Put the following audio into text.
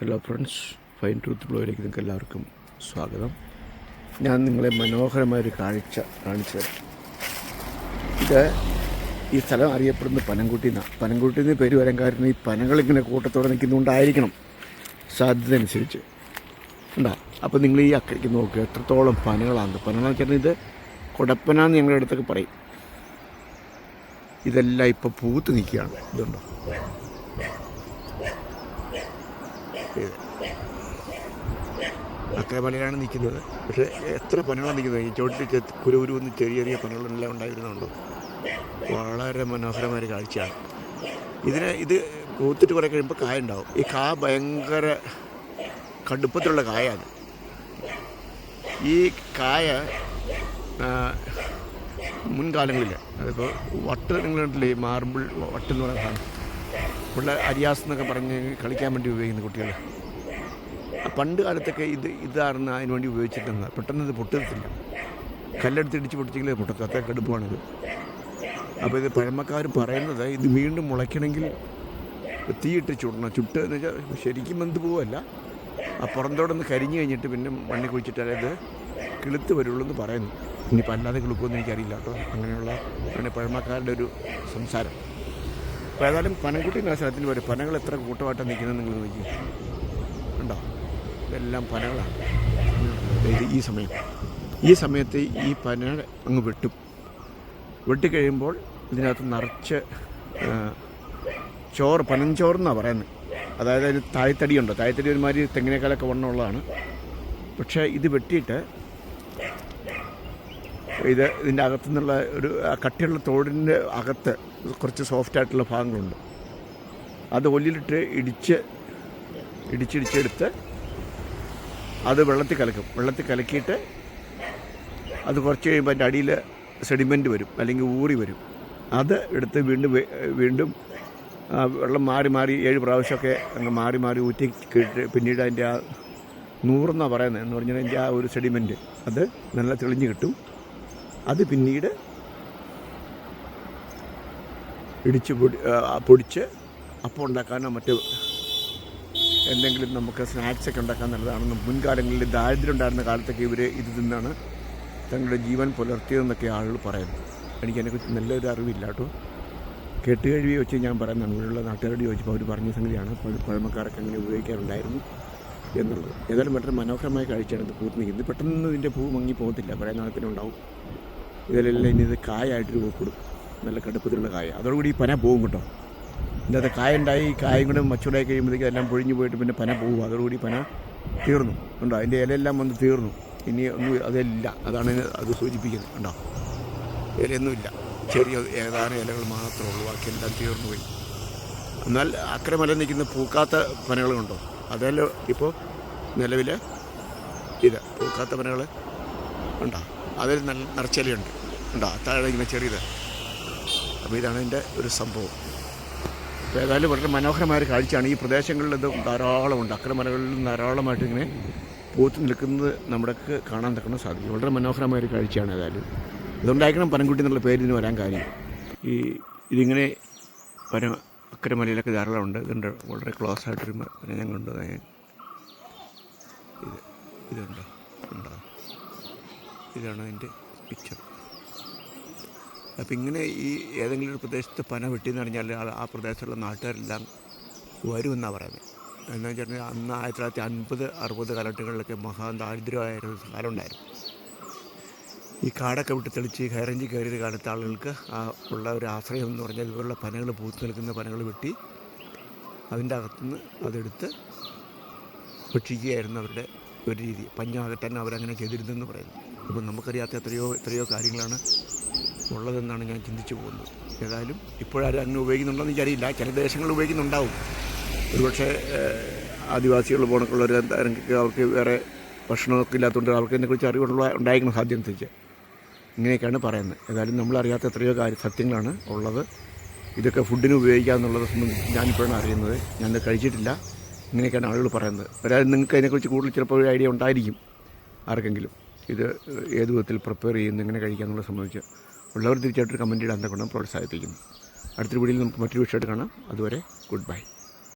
Hello friends fine truth ബ്ലോയിലേക്ക് നിങ്ങൾക്ക് എല്ലാവർക്കും സ്വാഗതം. ഞാൻ നിങ്ങളെ മനോഹരമായൊരു കാഴ്ച കാണിച്ചു തരാം. ഇത് ഈ സ്ഥലം അറിയപ്പെടുന്നത് പനംകുട്ടി എന്നാണ് പനംകുട്ടി എന്ന് പേര് വരാൻ കാരണം ഈ പനകളിങ്ങനെ കൂട്ടത്തോടെ നിൽക്കുന്നുണ്ടായിരിക്കണം സാധ്യത അനുസരിച്ച് ഉണ്ടോ അപ്പോൾ നിങ്ങൾ ഈ അക്കരയ്ക്ക് നോക്കുക എത്രത്തോളം പനകളാണ് പനകളെന്ന് വെച്ചാൽ ഇത് കൊടപ്പന എന്ന് ഞങ്ങളുടെ അടുത്തൊക്കെ പറയും. ഇതെല്ലാം ഇപ്പോൾ പൂത്ത് നിൽക്കുകയാണ്. ഇതുണ്ടോ? ഇത് അത്ര പനയിലാണ് നിൽക്കുന്നത്. പക്ഷേ എത്ര പനകളാണ് നിൽക്കുന്നത്? ഈ ചോട്ടിൽ കുരുവുരു ഒന്ന് ചെറിയ ചെറിയ പനകളെല്ലാം ഉണ്ടായിരുന്നുണ്ടോ വളരെ മനോഹരമായ കാഴ്ചയാണ്. ഇതിന് ഇത് കൂത്തിട്ട് കുറേ കഴിയുമ്പോൾ കായ ഉണ്ടാവും ഈ കായ ഭയങ്കര കടുപ്പത്തിലുള്ള കായാണ്. ഈ കായ മുൻകാലങ്ങളിൽ അതിപ്പോൾ വട്ട് നിങ്ങൾ ഈ മാർബിൾ വട്ടെന്ന് പറയുന്ന സാധനം. പിള്ളേർ അരിയാസ് എന്നൊക്കെ പറഞ്ഞ് കളിക്കാൻ വേണ്ടി ഉപയോഗിക്കുന്ന കുട്ടികൾ പണ്ട് കാലത്തൊക്കെ ഇത് ഇതായിരുന്നു അതിന് വേണ്ടി ഉപയോഗിച്ചിട്ടുണ്ട് പെട്ടെന്ന് ഇത് പൊട്ടത്തില്ല കല്ലെടുത്ത് ഇടിച്ച് പൊട്ടിച്ചെങ്കിൽ പൊട്ടത്ത അത്ര അപ്പോൾ ഇത് പഴമക്കാർ പറയുന്നത് ഇത് വീണ്ടും മുളയ്ക്കണമെങ്കിൽ തീയിട്ട് ചുടണം. ചുട്ട് എന്ന് വെച്ചാൽ ശരിക്കും എന്ത് പോവല്ല. ആ പുറന്തോടൊന്ന് കരിഞ്ഞു കഴിഞ്ഞിട്ട് പിന്നെ മണ്ണിൽ കുഴിച്ചിട്ട് അതായത് കിളുത്ത് വരുള്ളൂ എന്ന് പറയുന്നു. ഇനിയിപ്പോൾ അല്ലാതെ കിളുക്കുമെന്ന് എനിക്കറിയില്ല കേട്ടോ. അങ്ങനെയുള്ള പഴമക്കാരുടെ ഒരു സംസാരം. അപ്പോൾ ഏതായാലും പനംകുട്ടി സ്ഥലത്തിന് വരും പനകൾ എത്ര കൂട്ടമായിട്ടാണ് നിൽക്കുന്നത് നിങ്ങൾ നോക്കി. ഉണ്ടോ ഇതെല്ലാം പനകളാണ് ഇത് ഈ സമയം. ഈ സമയത്ത് ഈ പന അങ്ങ് വെട്ടും. വെട്ടിക്കഴിയുമ്പോൾ ഇതിനകത്ത് നിറച്ച് ചോറ് പനഞ്ചോറെന്നാണ് പറയുന്നത്. അതായത് അതിന് തായ്തടിയുണ്ട് തായ്തടി ഒരുമാതിരി തെങ്ങിനേക്കാളൊക്കെ വണ്ണമുള്ളതാണ്. പക്ഷേ ഇത് വെട്ടിയിട്ട് ഇത് ഇതിന്റെ അകത്തു നിന്നുള്ള ഒരു കട്ടിയുള്ള തോടിന്റെ അകത്ത് കുറച്ച് സോഫ്റ്റ് ആയിട്ടുള്ള ഭാഗങ്ങളുണ്ട്. അത് ഒല്ലിലിട്ട് ഇടിച്ച് ഇടിച്ചിടിച്ചെടുത്ത് അത് വെള്ളത്തിൽ കലക്കും. വെള്ളത്തിൽ കലക്കിയിട്ട് അത് കുറച്ച് കഴിയുമ്പോൾ അതിന്റെ അടിയിൽ സെഡിമെന്റ് വരും അല്ലെങ്കിൽ ഊറി വരും. അത് എടുത്ത് വീണ്ടും വീണ്ടും വെള്ളം മാറി മാറി ഏഴ് പ്രാവശ്യമൊക്കെ അങ്ങ് മാറി മാറി ഊറ്റി പിന്നീട് അതിന്റെ ആ നൂറെന്നാണ് പറയുന്നത് എന്ന് പറഞ്ഞാൽ അതിന്റെ ആ ഒരു സെഡിമെന്റ് അത് നല്ല തെളിഞ്ഞ് കിട്ടും. അത് പിന്നീട് ഇടിച്ച് പൊടി പൊടിച്ച് അപ്പം ഉണ്ടാക്കാനോ മറ്റ് എന്തെങ്കിലും നമുക്ക് സ്നാക്സൊക്കെ ഉണ്ടാക്കാൻ നല്ലതാണെന്ന് മുൻകാലങ്ങളിൽ ദാരിദ്ര്യം ഉണ്ടായിരുന്ന കാലത്തൊക്കെ ഇവർ ഇത് നിന്നാണ് തങ്ങളുടെ ജീവൻ പുലർത്തിയതെന്നൊക്കെ ആളുകൾ പറയുന്നത് എനിക്ക് അതിനെക്കുറിച്ച് നല്ലൊരു അറിവില്ല കേട്ടോ. കേട്ടുകഴിവി വെച്ച് ഞാൻ പറയുന്നതാണ് ഇവിടെയുള്ള നാട്ടുകാരോട് ചോദിച്ചപ്പോൾ അവർ പറഞ്ഞ സംഗതിയാണ്. പഴമക്കാരൊക്കെ അങ്ങനെ ഉപയോഗിക്കാറുണ്ടായിരുന്നു എന്നുള്ളത്. ഏതായാലും വളരെ മനോഹരമായ കാഴ്ചയാണ് ഇത് പൂത്ത് നിൽക്കുന്നത് പെട്ടെന്ന് ഇതിന്റെ പൂ മങ്ങി പോകത്തില്ല. കുറേ നാളത്തിനുണ്ടാവും ഇതിലെല്ലാം ഇനി ഇത് കായായിട്ട് രൂപപ്പെടും നല്ല കടുപ്പത്തിലുള്ള കായ. അതോടുകൂടി ഈ പന പോകും കേട്ടോ. ഇതിനകത്ത് കായ ഉണ്ടായി ഈ കായും കൂടെ മച്ചുടായി കഴിയുമ്പോഴത്തേക്കും എല്ലാം പൊഴിഞ്ഞു പോയിട്ട് പിന്നെ പന പോകും അതോടുകൂടി പന തീർന്നു. ഉണ്ടോ അതിന്റെ ഇലയെല്ലാം വന്ന് തീർന്നു. ഇനി ഒന്നും അതില്ല അതാണ് അത് സൂചിപ്പിക്കുന്നത്. ഉണ്ടോ ഇലയൊന്നുമില്ല. ചെറിയ ഏതാനും ഇലകൾ മാത്രമേ ഉള്ളൂ. ബാക്കിയെല്ലാം തീർന്നു പോയി. എന്നാൽ അക്കരമല നിൽക്കുന്ന പൂക്കാത്ത പനകളുണ്ടോ അതെല്ലാം ഇപ്പോൾ നിലവിൽ ഇത് പൂക്കാത്ത പനകൾ ഉണ്ടോ അതിൽ നല്ല നിറച്ചിലയുണ്ട്. ഉണ്ടോ? താഴെ ഇങ്ങനെ ചെറിയത്. അപ്പോൾ ഇതാണ് എന്റെ ഒരു സംഭവം. അപ്പോൾ ഏതായാലും വളരെ മനോഹരമായ കാഴ്ചയാണ്. ഈ പ്രദേശങ്ങളിൽ ഇത് ധാരാളമുണ്ട്. അക്രമലകളിൽ ധാരാളമായിട്ട് ഇങ്ങനെ പൂത്ത് നിൽക്കുന്നത് നമ്മുടെക്ക് കാണാൻ തക്കണം സാധിക്കും. വളരെ മനോഹരമായ ഒരു കാഴ്ചയാണ് ഏതായാലും. ഇതുണ്ടായിരിക്കണം പനംകുട്ടി എന്നുള്ള പേര് ഇതിന് വരാൻ കാര്യം. ഈ ഇതിങ്ങനെ പന അക്കരമലയിലൊക്കെ ധാരാളമുണ്ട്. ഇതുണ്ട് വളരെ ക്ലോസ് ആയിട്ടൊരു മ- ഞാൻ ഇത് ഇതുണ്ടോ? ഉണ്ടോ? ഇതാണ് അതിന്റെ പിക്ചർ. അപ്പം ഇങ്ങനെ ഈ ഏതെങ്കിലും ഒരു പ്രദേശത്ത് പന വെട്ടിയെന്ന് പറഞ്ഞാൽ ആ- പ്രദേശത്തുള്ള നാട്ടുകാരെല്ലാം വരുമെന്നാണ് പറയുന്നത്. എന്ന് വെച്ചാൽ അന്ന് ആയിരത്തി തൊള്ളായിരത്തി അൻപത് അറുപത് കാലഘട്ടങ്ങളിലൊക്കെ മഹാ ദാരിദ്ര്യമായൊരു കാലം ഉണ്ടായിരുന്നു. ഈ കാടൊക്കെ വിട്ട് തെളിച്ച് കയറഞ്ചി കയറിയ കാലത്ത് ആളുകൾക്ക് ആ ഉള്ള ഒരു ആശ്രയം എന്ന് പറഞ്ഞാൽ ഇവരുള്ള പനകൾ പൂത്ത് നിൽക്കുന്ന പനകൾ വെട്ടി അതിന്റെ അകത്തുനിന്ന് അതെടുത്ത് ഭക്ഷിക്കുകയായിരുന്നു അവരുടെ ഒരു രീതി. പഞ്ഞാകട്ടാൻ അവരങ്ങനെ ചെയ്തിരുന്നെന്ന് പറയുന്നു. അപ്പം നമുക്കറിയാത്ത എത്രയോ എത്രയോ കാര്യങ്ങളാണ് ഉള്ളതെന്നാണ് ഞാൻ ചിന്തിച്ചു പോകുന്നത്. ഏതായാലും ഇപ്പോഴാരും അങ്ങനെ ഉപയോഗിക്കുന്നുണ്ടോയെന്ന് എനിക്കറിയില്ല. ചില ദേശങ്ങൾ ഉപയോഗിക്കുന്നുണ്ടാവും. ഒരുപക്ഷെ ആദിവാസികൾ പോണക്കുള്ളവർ അവർക്ക് വേറെ ഭക്ഷണമൊക്കെ ഇല്ലാത്തതുകൊണ്ട് അവർക്ക് ഇതിനെക്കുറിച്ച് അറിവുള്ള ഉണ്ടായിരിക്കണം സാധ്യത അനുസരിച്ച്. ഇങ്ങനെയൊക്കെയാണ് പറയുന്നത്. ഏതായാലും നമ്മളറിയാത്ത എത്രയോ കാര്യ സത്യങ്ങളാണ് ഉള്ളത്. ഇതൊക്കെ ഫുഡിന് ഉപയോഗിക്കുക എന്നുള്ളത് സംബന്ധിച്ച് ഞാനിപ്പോഴാണ് അറിയുന്നത്. ഞാനത് കഴിച്ചിട്ടില്ല. ഇങ്ങനെയൊക്കെയാണ് ആളുകൾ പറയുന്നത്. ഒരാൾ നിങ്ങൾക്ക് അതിനെക്കുറിച്ച് കൂടുതൽ ചിലപ്പോൾ ഒരു ഐഡിയ ഉണ്ടായിരിക്കും ആർക്കെങ്കിലും. ഇത് ഏത് വിധത്തിൽ പ്രിപ്പയർ ചെയ്യുന്നു എങ്ങനെ കഴിക്കാമെന്നുള്ളത് സംബന്ധിച്ച്. ഉള്ളവർ തീർച്ചയായിട്ടും കമന്റ് ഇടാൻ കൊണ്ടും പ്രോത്സാഹിപ്പിക്കുന്നു. അടുത്തൊരു വീഡിയോയിൽ നമുക്ക് മറ്റൊരു വിഷയമായിട്ട് കാണാം. അതുവരെ ഗുഡ് ബൈ.